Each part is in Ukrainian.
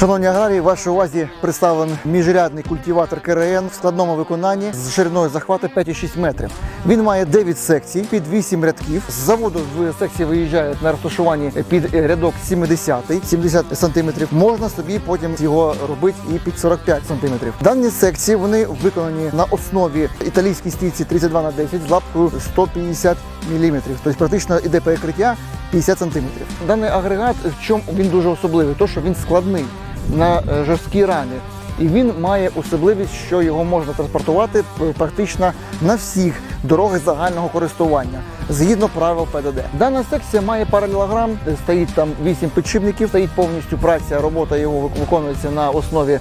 Шановні аграрії, вашій увазі представлений міжрядний культиватор КРН в складному виконанні з шириною захвату 5,6 метрів. Він має 9 секцій під 8 рядків. З заводу в секції виїжджають на розташуванні під рядок 70, 70 сантиметрів. Можна собі потім його робити і під 45 сантиметрів. Дані секції вони виконані на основі італійській стійці 32 на 10 з лапкою 150 мм. Тобто практично іде перекриття 50 сантиметрів. Даний агрегат в чому він дуже особливий? То, що він складний на е, жорсткі рани. І він має особливість, що його можна транспортувати е, практично на всіх дорогах загального користування згідно правил ПДД. Дана секція має паралелограм, е, стоїть там 8 підшипників, стоїть повністю праця, робота його виконується на основі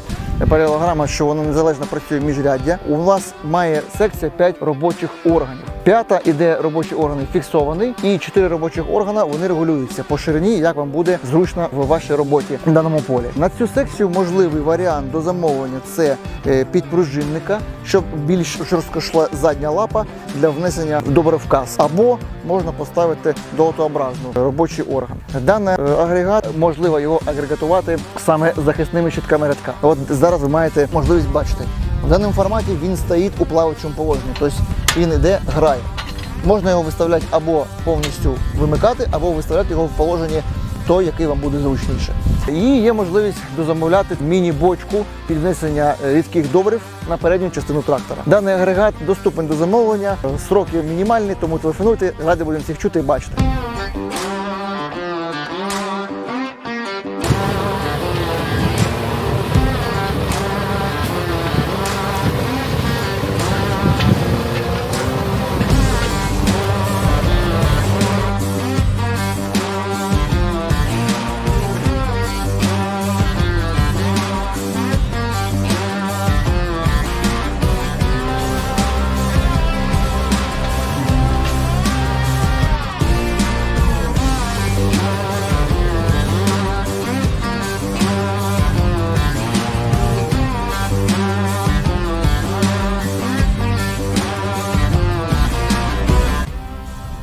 паралелограма, що воно незалежно працює міжряддя. У вас має секція 5 робочих органів. П'ята іде робочий орган фіксований, і чотири робочих органа вони регулюються по ширині, як вам буде зручно в вашій роботі на даному полі. На цю секцію можливий варіант до замовлення це е, підпружинника, щоб більш жорстко йшла задня лапа для внесення добровказ, або можна поставити долотообразну робочий орган. Даний е, агрегат можливо його агрегатувати саме захисними щитками рядка. От зараз ви маєте можливість бачити. В даному форматі він стоїть у плаваючому положенні, тобто він іде, грає. Можна його виставляти або повністю вимикати, або виставляти його в положенні той, який вам буде зручніше. І є можливість дозамовляти міні-бочку піднесення рідких добрив на передню частину трактора. Даний агрегат доступен до замовлення, сроки мінімальні, тому телефонуйте, раді будемо всіх чути і бачити.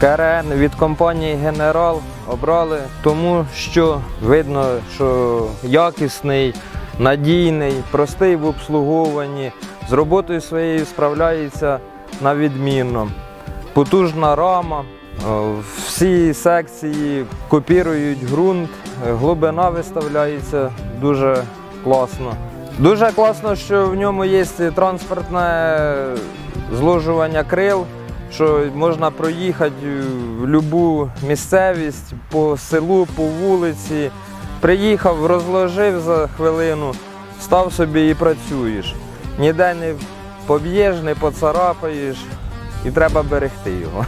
КРН від компанії Генерал обрали, тому що видно, що якісний, надійний, простий в обслуговуванні, з роботою своєю справляється на відмінно. Потужна рама, всі секції копірують ґрунт, глибина виставляється дуже класно. Дуже класно, що в ньому є транспортне зложування крил, що можна проїхати в будь-яку місцевість по селу, по вулиці. Приїхав, розложив за хвилину, став собі і працюєш. Ніде не поб'єш, не поцарапаєш, і треба берегти його.